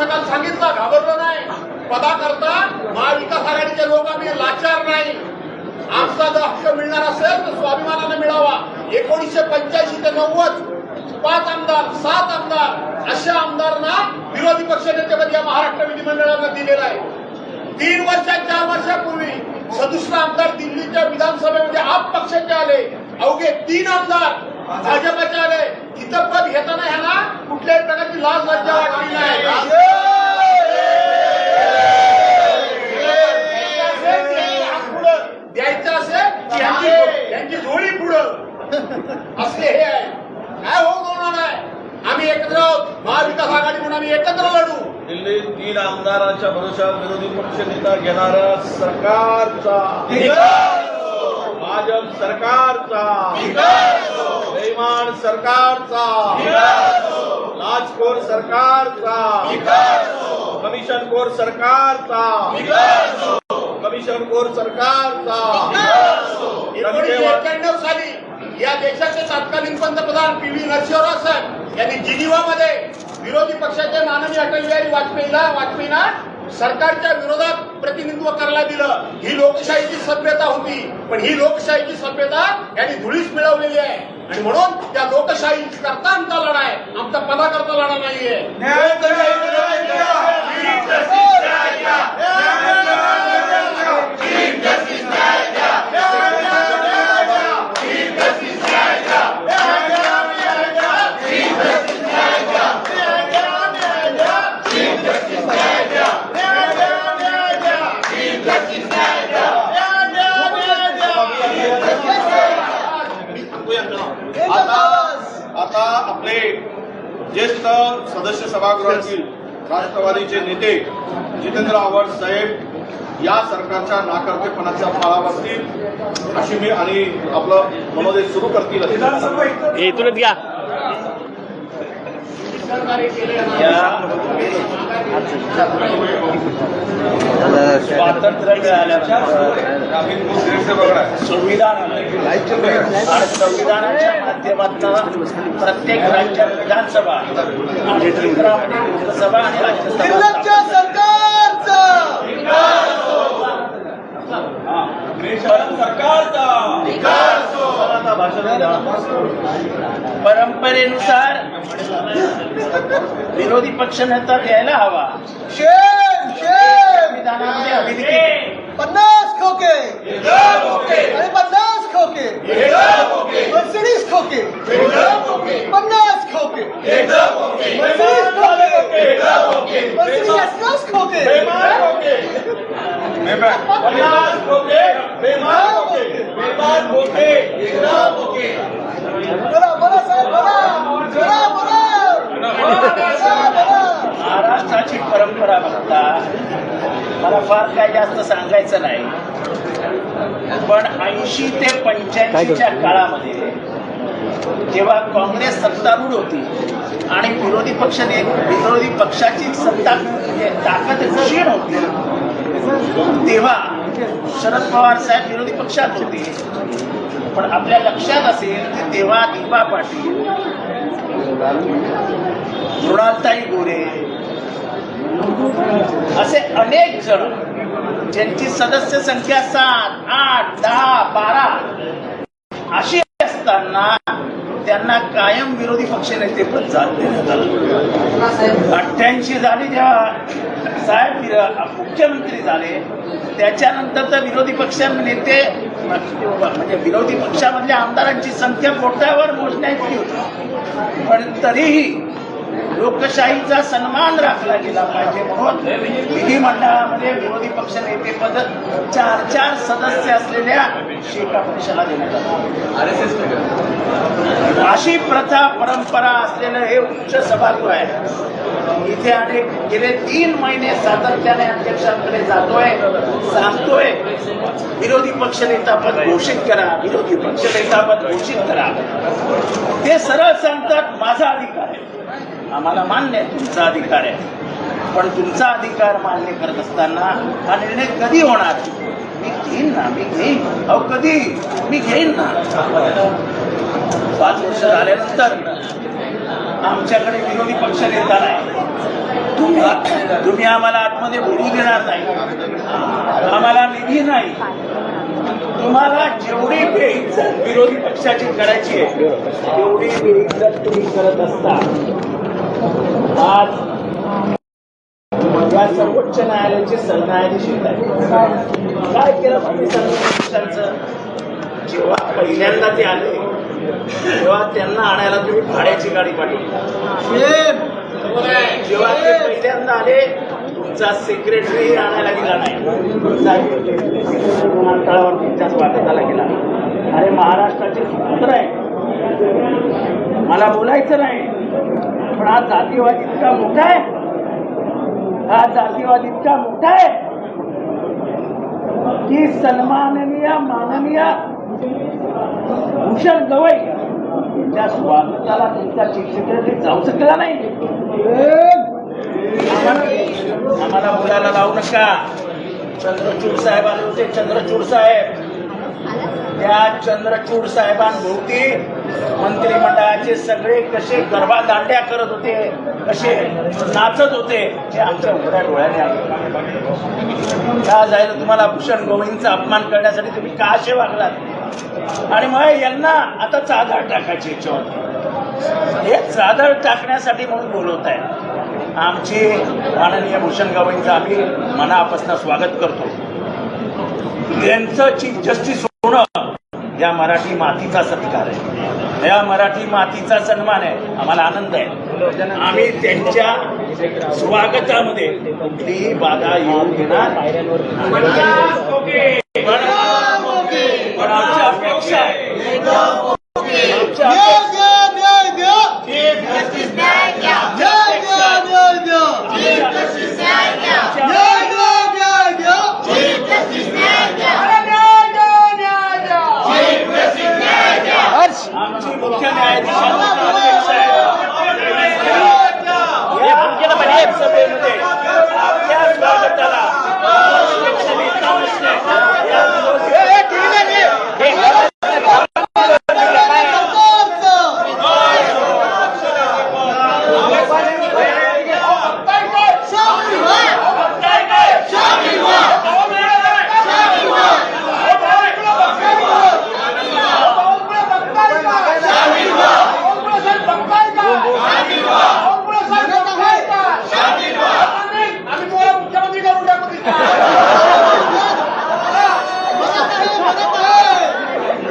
सुद्धा घाबरलो नाही. पदाकरता महाविकास आघाडीचे लोक आम्ही लाचार नाही. आमचा जर हक्क मिळणार असेल तर स्वाभिमानाने मिळावा. एकोणीसशे पंच्याऐंशी ते नव्वद पाच आमदार सात आमदार अशा आमदारांना विरोधी पक्षनेतेपद या महाराष्ट्र विधिमंडळानं दिलेलं आहे. तीन वर्षात चार वर्षापूर्वी सदुसष्ट आमदार दिल्लीच्या विधानसभेमध्ये आप पक्षाचे आले. अवघे तीन आमदार भाजपाचे आले. तिथं पद घेताना ह्यांना कुठल्याही प्रकारची लाज लज्जा वाटली नाही. द्यायचं असेल की यांची जोडी पुढं. असले हे आहे. काय होऊ होणार आहे आम्ही एकत्र आहोत. महाविकास आघाडी म्हणून आम्ही एकत्र लढू. दिल्लीत तीन आमदारांच्या भरोशावर विरोधी पक्षनेता घेणाऱ्या सरकारचा. भाजप सरकारचा. बेईमान सरकारचा. लाचखोर सरकारचा. कमिशनखोर सरकारचा. कमिशनखोर सरकारचा. एकोणीसशे एक्क्याण्णव साली या देशाचे तत्कालीन पंतप्रधान पी व्ही नरसिंहराव साहेब यांनी जिनिवामध्ये विरोधी पक्षाचे माननीय अटल बिहारी वाजपेयीला वाजपेयींना सरकारच्या विरोधात प्रतिनिधित्व करायला दिलं. ही लोकशाहीची सभ्यता होती. पण ही लोकशाहीची सभ्यता यांनी धुळीस मिळवलेली आहे. आणि म्हणून त्या लोकशाही करता आमचा लढा आहे. आमचा पदाकरता लढा नाहीये. सभागृहातील राष्ट्रवादीचे नेते जितेंद्र आव्हाड साहेब या सरकारच्या नाकर्तेपणाच्या फळा बसतील अशी मी आणि आपलं मनोदय सुरू करतील हे इथूनच घ्या. स्वातंत्र्य मिळाल्यानंतर संविधान. आणि संविधानाच्या माध्यमातून प्रत्येक राज्यात विधानसभा आणि लोकसभा आणि राज्यसभा परंपरेनुसार विरोधी पक्ष नेता द्यायला हवा. Shame shame. संविधानामध्ये अभिलिखित. पन्नास खोके. पन्नास खोके मर्सिडीज खोके पन्नास खोके मर्सिडीज खोके मर्सिडीज खोके. पन्नास खोके बेमान खोके बेमान खोके खोके. बोला बोला साहेब बोला बोला बोला. महाराष्ट्राची परंपरा बघता मला फार काय जास्त सांगायचं नाही. पण ऐंशी ते पंच्याऐंशीच्या काळामध्ये जेव्हा काँग्रेस सत्तारूढ होती आणि विरोधी पक्षाने विरोधी पक्षाची सत्ता म्हणजे ताकद क्षीण होती तेव्हा शरद पवार साहेब विरोधी पक्षात होते. पण आपल्या लक्षात असेल की तेव्हा दिपा पाटील मृणालताई गोरे असे अनेक जण ज्यांची सदस्य संख्या सात आठ दहा बारा अशी असताना त्यांना कायम विरोधी पक्षनेतेपद जात देण्यात आलं. अठ्ठ्याऐंशी झाली जेव्हा साहेब मुख्यमंत्री झाले त्याच्यानंतर तर विरोधी पक्ष नेते म्हणजे विरोधी पक्षामधल्या आमदारांची संख्या पोटावर मोजण्याची होती. पण तरीही लोकशाहीचा सन्मान राखला गेला पाहिजे म्हणून विधिमंडळामध्ये विरोधी पक्ष नेतेपद चार चार सदस्य असलेल्या शेका पक्षाला देण्यात आलं. अशी प्रथा परंपरा असलेलं हे उच्च सभागृह आहे. इथे अनेक गेले तीन महिने सातत्याने अध्यक्षांकडे जातोय सांगतोय. विरोधी पक्षनेता पद घोषित करा विरोधी पक्षनेता पद घोषित करा. ते सरळ सांगतात माझा अधिकार आम्हाला मान्य आहे तुमचा अधिकार आहे. पण तुमचा अधिकार मान्य करत असताना हा निर्णय कधी होणार? मी घेईन ना मी घेईन. अहो कधी? मी घेईन ना. पाच वर्ष झाल्यानंतर आमच्याकडे विरोधी पक्ष नेता नाही. तुम्ही तुम्ही आम्हाला आतमध्ये बोलू देणार नाही. आम्हाला निधी नाही. तुम्हाला जेवढी बेइज्जत विरोधी पक्षाची करायची आहे तेवढी बेइज्जत तुम्ही करत असता. आज या सर्वोच्च न्यायालयाचे सरन्यायाधीश येत आहेत. काय केलं सरन्यायाधीशांचं? जेव्हा पहिल्यांदा ते आले तेव्हा त्यांना आणायला तुम्ही भाड्याची गाडी पाठवली. जेव्हा ते पहिल्यांदा आले तुमचा सेक्रेटरी आणायला गेला नाही. तुमचा विमानतळावर तुमच्याच वाटताला गेला. अरे महाराष्ट्राचे स्वतंत्र आहे. मला बोलायचं नाही. पण हा जातीवाद इतका मोठा आहे. हा जातीवाद इतका मोठा आहे. की सन्माननीय माननीय भूषण गवई यांच्या स्वागताला तुमचा चीफ सेक्रेटरी जाऊ शकला नाही. आम्हाला आम्हाला बोलायला लावू नका. चंद्रचूड साहेब आले होते चंद्रचूड साहेब. त्या चंद्रचूड साहेबांभोवती मंत्रिमंडळाचे सगळे कसे गरबा दांड्या करत होते कसे नाचत होते हे आमच्या उघड्या डोळ्याने आले का जायला तुम्हाला भूषण गोविंदचा अपमान करण्यासाठी तुम्ही का असे वागलात आणि मग यांना आता चादर टाकायची याच्यावर हे चादर टाकण्यासाठी म्हणून बोलवत आहे आमची माननीय भूषण गवईंचं आम्ही मनापासून स्वागत करतो. त्यांचं चीफ जस्टिस होणं या मराठी मातीचा सत्कार आहे. या मराठी मातीचा सन्मान आहे. आम्हाला आनंद आहे. आम्ही त्यांच्या स्वागतामध्ये कुठलीही बाधा येऊ देणार पण पण आमच्या अपेक्षा आहे आमच्या अपेक्षा- आमची मुख्य न्यायाधीशांना अपेक्षा आहे या सभेमध्ये आपल्या स्वागताला पक्षनेता नसणे, या आम्ही तुम्हाला मुख्यमंत्री करून टाकू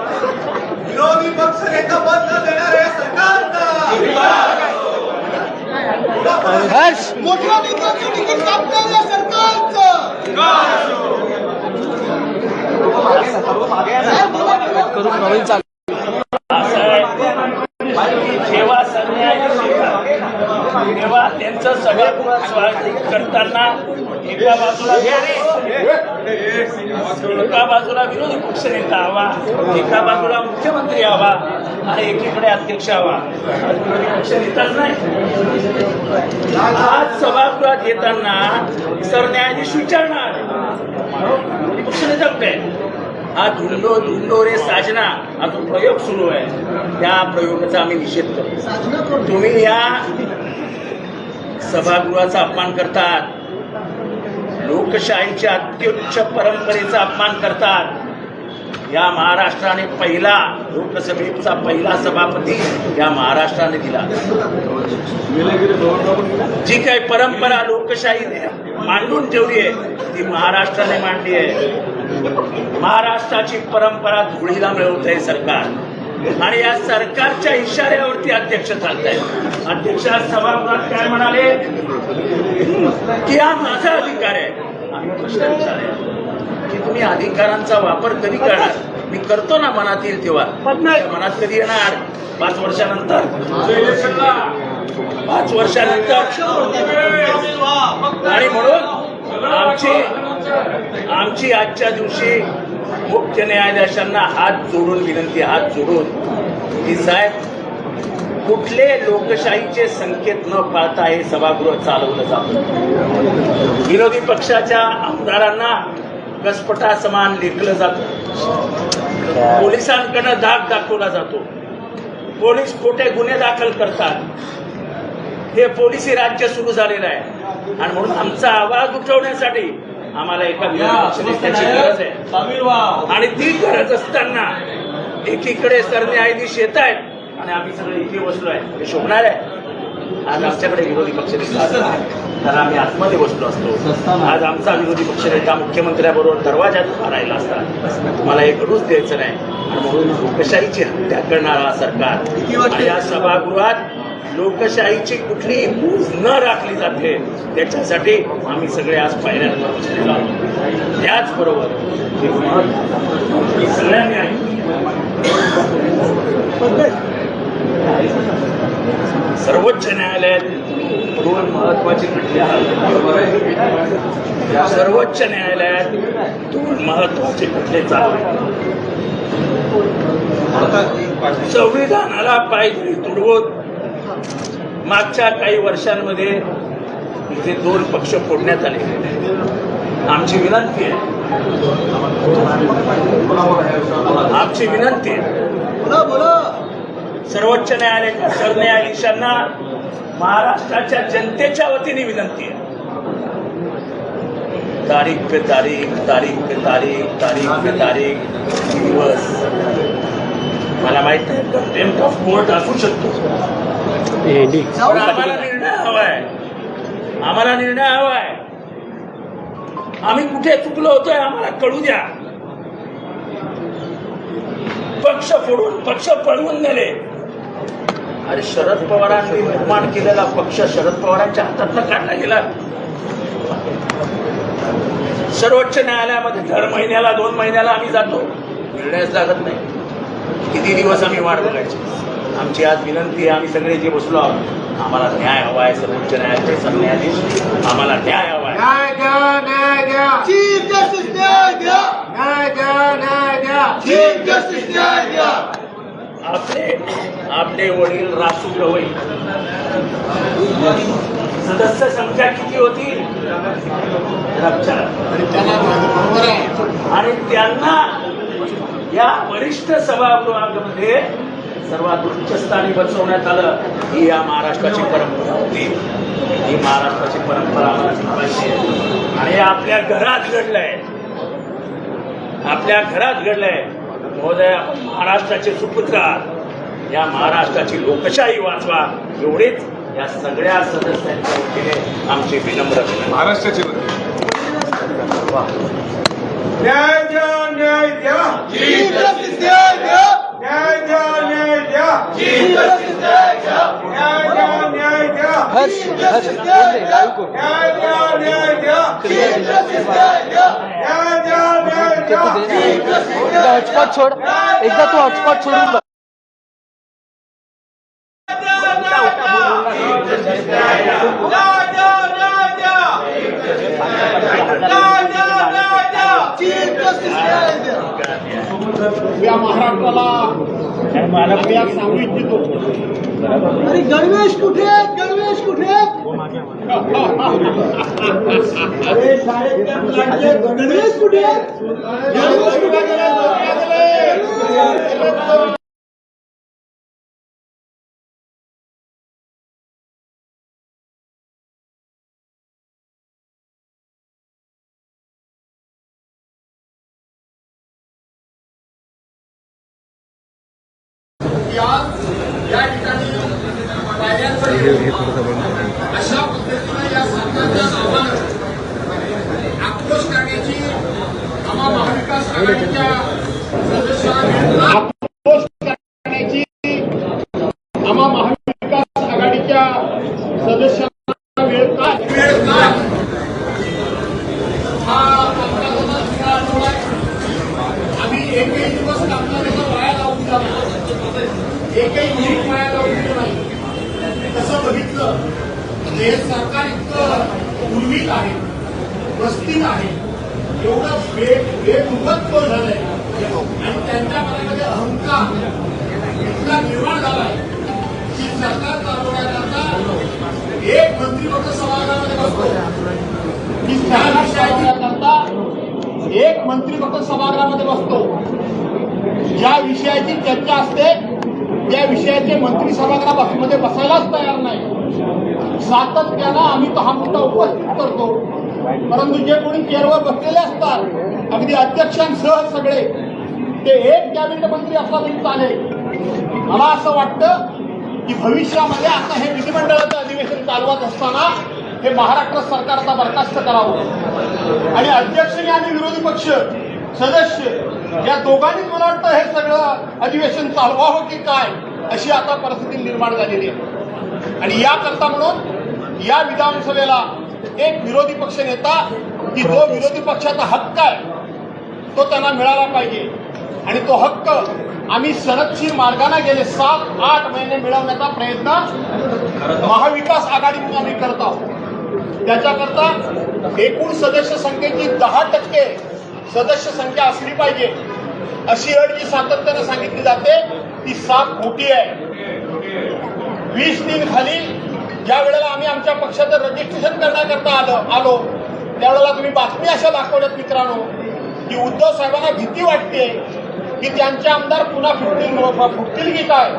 विरोधी पक्ष नेता बंद देणाऱ्या सरकारचा मोठ्या नेत्याचं तिकीट कापणाऱ्या सरकारचं असं आहे. जेव्हा सरन्यायाधीश येतात, तेव्हा त्यांचं सगळं स्वागत करताना एका बाजूला एका बाजूला विरोधी पक्ष नेता हवा एका बाजूला मुख्यमंत्री हवा आणि एकीकडे अध्यक्ष हवा आज पक्ष नेताच नाही. आज सभागृहात येताना सरन्यायाधीश विचारणार. पक्ष नेता कुठे हा धुंडो धुंडो रे साजना हा जो प्रयोग सुरू आहे. त्या प्रयोगाचा आम्ही निषेध करतो. तुम्ही या सभागृहाचा अपमान करतात. लोकशाहीच्या अत्युच्च परंपरेचा अपमान करतात. या महाराष्ट्राने पहिला लोकसभेचा पहिला सभापती या महाराष्ट्राने दिला. जी काही परंपरा लोकशाहीने मांडून ठेवली आहे ती महाराष्ट्राने मांडली आहे. महाराष्ट्राची परंपरा धुळीला मिळवत आहे सरकार. आणि या सरकारच्या इशाऱ्यावरती अध्यक्ष चालत आहेत अध्यक्ष सभागृहात काय म्हणाले? की हा माझा अधिकार आहे. आम्ही प्रश्न विचारले. की तुम्ही अधिकारांचा वापर कधी करणार? मी करतो ना मनात येईल तेव्हा. मनात कधी येणार? पाच वर्षानंतर. पाच वर्षानंतर. आणि म्हणून आमची आमची आजच्या दिवशी मुख्य न्यायाधीशांना हात जोडून विनंती हात जोडून की साहेब कुठले लोकशाहीचे संकेत न पाळता हे सभागृह चालवलं जातं. विरोधी पक्षाच्या आमदारांना कसपटा समान लेखलं जातं. पोलिसांकडनं दाग दाखवला जातो. पोलीस खोटे गुन्हे दाखल करतात. हे पोलिसी राज्य सुरू झालेलं आहे. आणि म्हणून आमचा आवाज उठवण्यासाठी आम्हाला एका गरज आहे. आणि ती गरज असताना एकीकडे सरन्यायाधीश येत आहेत आणि आम्ही सगळे इथे बसलोय हे शोभणार आहे. आज आमच्याकडे विरोधी असतात. तर आम्ही आतमध्ये बसलो असतो. आज आमचा विरोधी पक्षनेता मुख्यमंत्र्याबरोबर दरवाजात उभा राहिला असता. तुम्हाला एक घडूच द्यायचं नाही. आणि म्हणून लोकशाहीची हत्या करणारा हा सरकार या सभागृहात लोकशाहीची कुठलीही मूज न राखली जाते. त्याच्यासाठी आम्ही सगळे आज पायऱ्यांवर बसलेलो आहोत. त्याचबरोबर सगळ्यांनी. सर्वोच्च न्यायालयात दोन महत्वाची खटले सर्वोच्च न्यायालयात दोन महत्त्वाचे खटले चालू संविधानाला पाहिजे तुडवत मागच्या काही वर्षांमध्ये इथे दोन पक्ष फोडण्यात आले आमची विनंती आहे. आमची विनंती आहे. बोला बोला. सर्वोच्च न्यायालयाच्या सरन्यायाधीशांना महाराष्ट्राच्या जनतेच्या वतीने विनंती आहे. तारीख पे तारीख तारीख पे तारीख तारीख पे तारीख दिवस. मला माहीत नाही कंटेम्प्ट ऑफ कोर्ट असू शकतो? आम्हाला निर्णय हवाय आम्हाला निर्णय हवाय आम्ही कुठे चुकलो होतोय आम्हाला कळू द्या. पक्ष फोडून पक्ष पळवून नेले. अरे शरद पवारांनी निर्माण केलेला पक्ष शरद पवारांच्या हातातनं काढला गेला. सर्वोच्च न्यायालयामध्ये दर महिन्याला दोन महिन्याला आम्ही जातो. निर्णयच लागत नाही. किती दिवस आम्ही वाट बघायची? आमची आज विनंती आहे आम्ही सगळे जे बसलो आहोत आम्हाला न्याय हवा आहे सर्वोच्च न्यायालयाचे सरन्यायाधीश आम्हाला न्याय हवा आहे. आपले आपले वडील रासू गवई सदस्य संख्या किती होती? आणि त्यांना या वरिष्ठ सभागृहामध्ये सर्वात उच्च स्थानी बसवण्यात आलं ही या महाराष्ट्राची परंपरा होती. ही महाराष्ट्राची परंपरा. आणि आपल्या घरात घडलंय. आपल्या घरात घडलंय. महोदय आपण महाराष्ट्राचे सुपुत्र आहात. या महाराष्ट्राची लोकशाही वाचवा एवढीच या सगळ्या सदस्यांच्या वतीने आमची विनम्र विनंती. महाराष्ट्राची न्याय द्या न्याय द्या चीफ जस्टिस न्याय द्या न्याय द्या न्याय द्या चीफ जस्टिस न्याय द्या न्याय द्या न्याय द्या चीफ जस्टिस न्याय द्या न्याय द्या न्याय द्या चीफ जस्टिस न्याय द्या न्याय द्या न्याय द्या चीफ जस्टिस हॉटस्पॉट छोड एकदा तू हॉटस्पॉट सोडून बघ या महाराष्ट्राला आम्ही आज सांगू इच्छितो अरे गणवेश कुठे आहेत गणवेश कुठे आहेत गणवेश कुठे आहेत गणवेश कुठे गेले? की आज या ठिकाणी पायऱ्यांवर येऊन अशा पद्धतीने या सरकारच्या नावानं आक्रोश करण्याची आम्हा महाविकास आघाडीच्या सदस्यांना आक्रोश करण्याची आम्हा महाविकास आघाडीच्या सदस्यांना वेळ का वेळ का हा कामकाजाचा दुसरा आठवडा आहे. आम्ही एकही दिवस कामकाजाचा वाया लावून दिला नाही. एकही मिनिट वाया लावून दिलं नाही तसं बघितलं तर हे सरकार इतकं उर्मित आहे वस्तीत आहे एवढं बे बेमुखत्व झालंय आणि त्यांच्या मनामध्ये अहंकार इतका निर्माण झालाय एक मंत्री फक्त सभागृहामध्ये बसतो. की त्या विषयाकरता एक मंत्री फक्त सभागृहामध्ये बसतो. ज्या विषयाची चर्चा असते त्या विषयाचे मंत्री सभागृहामध्ये बसायलाच तयार नाही. सातत्यानं आम्ही तो हा मुद्दा उपस्थित करतो. परंतु जे कोणी चेअरवर बसलेले असतात अगदी अध्यक्षांसह सगळे ते एक कॅबिनेट मंत्री असला तरी चालेल. मला असं वाटतं की भविष्यामध्ये आता हे विधिमंडळाचं अधिवेशन चालवत असताना हे महाराष्ट्र सरकारचा बरखास्त करावं. आणि अध्यक्षांनी आणि विरोधी पक्ष सदस्य या दोघांनीच मला वाटतं हे सगळं अधिवेशन चालवावं की काय अशी आता परिस्थिती निर्माण झालेली आहे. आणि याकरता म्हणून या विधानसभेला एक विरोधी पक्ष नेता की जो विरोधी पक्षाचा हक्क आहे तो त्यांना मिळाला पाहिजे. आणि तो हक्क आम्ही सनदशीर मार्गाने गेले. सात आठ महिने मिळवण्याचा प्रयत्न महाविकास आघाडीतून आम्ही करत आहोत. त्याच्याकरता एकूण सदस्य संख्येची दहा टक्के सदस्य संख्या असली पाहिजे. अशी अट जी सातत्यानं सांगितली जाते. ती सात खोटी आहे. वीस दिन खाली ज्या वेळेला आम्ही आमच्या पक्षाचं रजिस्ट्रेशन करण्याकरता आलो आलो त्यावेळेला तुम्ही बातमी अशा दाखवल्यात मित्रांनो की उद्धव साहेबांना भीती वाटते की त्यांचे आमदार पुन्हा फुटतील फुटतील की काय?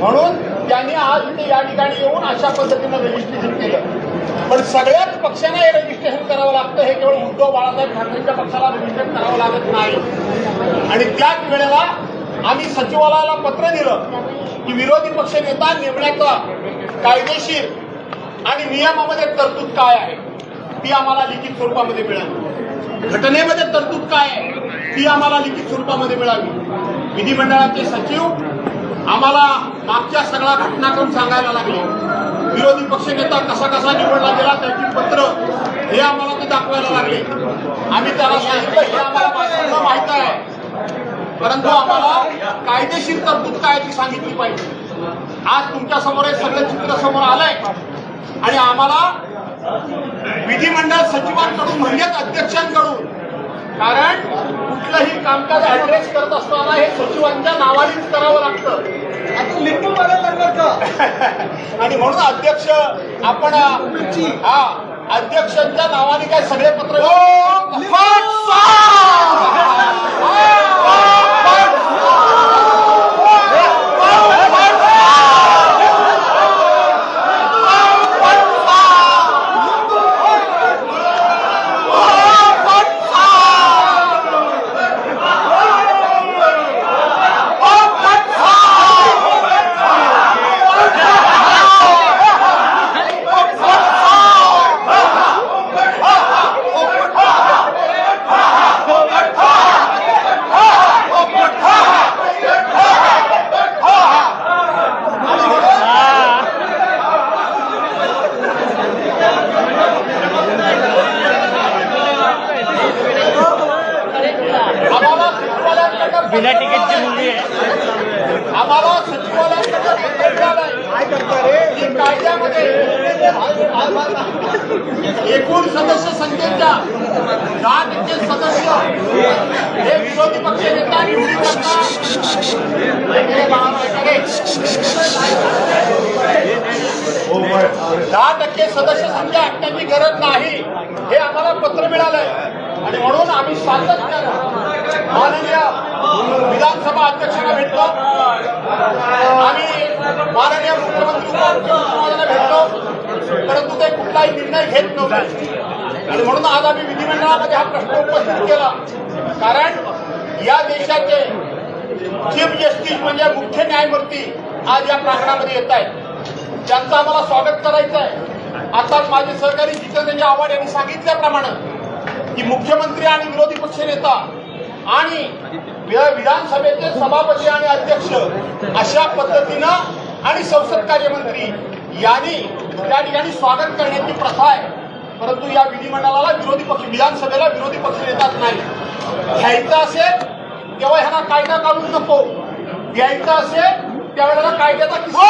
म्हणून त्यांनी आज इथे या ठिकाणी येऊन अशा पद्धतीनं रजिस्ट्रेशन केलं. पण सगळ्याच पक्षांना हे रजिस्ट्रेशन करावं लागतं. हे केवळ उद्धव बाळासाहेब ठाकरेंच्या पक्षाला रजिस्ट्रेशन करावं लागत नाही. आणि त्याच वेळेला आम्ही सचिवालयाला पत्र दिलं की विरोधी पक्ष नेता नेमण्याचा कायदेशीर आणि नियमामध्ये तरतूद काय आहे? ती आम्हाला लिखित स्वरूपामध्ये मिळाली. घटनेमध्ये तरतूद काय आहे? ती आम्हाला लिखित स्वरूपामध्ये मिळावी विधिमंडळाचे सचिव आम्हाला मागच्या सगळा घटनाक्रम सांगायला लागले. विरोधी पक्षनेता कसा कसा निवडला गेला त्याची पत्र हे आम्हाला ते दाखवायला लागले. आम्ही त्याला सांगितलं हे आम्हाला माहीत आहे. परंतु आम्हाला कायदेशीर तरतूद काय ती सांगितली पाहिजे. आज तुमच्यासमोर हे सगळं चित्र समोर आलंय. आणि आम्हाला विधिमंडळ सचिवांकडून म्हणजेच अध्यक्षांकडून कारण कुठलंही कामकाज ऍड्रेस करत असताना हे सचिवांच्या नावानेच करावं लागतं. लागणार का? आणि म्हणून अध्यक्ष आपण हा अध्यक्षांच्या नावाने काय सगळे पत्र आम्हाला सचिवालयाकडनं बिना तिकीटची मुलगी आहे आम्हाला सचिवालयाकडनं पत्र मिळालंय की कायद्यामध्ये एकूण सदस्य संख्येच्या दहा टक्के सदस्य हे विरोधी पक्ष नेता निवडून दहा टक्के सदस्य संख्या असण्याची गरज नाही. हे आम्हाला पत्र मिळालंय. आणि म्हणून आम्ही सातत्यानं माननीय विधानसभा अध्यक्षांना भेटलो. आम्ही माननीय मुख्यमंत्री भेटलो. परंतु ते कुठलाही निर्णय घेत नव्हते. आणि म्हणून आज आम्ही विधिमंडळामध्ये हा प्रश्न उपस्थित केला. कारण या देशाचे चीफ जस्टिस म्हणजे मुख्य न्यायमूर्ती आज या प्रांगणामध्ये येत आहेत. त्यांचं आम्हाला स्वागत करायचं आहे आता माझे सहकारी जितेंद्र आव्हाड यांनी सांगितल्याप्रमाणे की मुख्यमंत्री आणि विरोधी पक्ष नेता आणि विधानसभेचे सभापती आणि अध्यक्ष अशा पद्धतीनं आणि संसद कार्यमंत्री यांनी त्या ठिकाणी स्वागत करण्याची प्रथा आहे. परंतु या विधिमंडळाला विरोधी पक्ष विधानसभेला विरोधी पक्ष नेताच नाही. घ्यायचं असेल तेव्हा ह्यांना कायदा काढून नको. घ्यायचं असेल त्यावेळेला कायद्याचा किस्सा-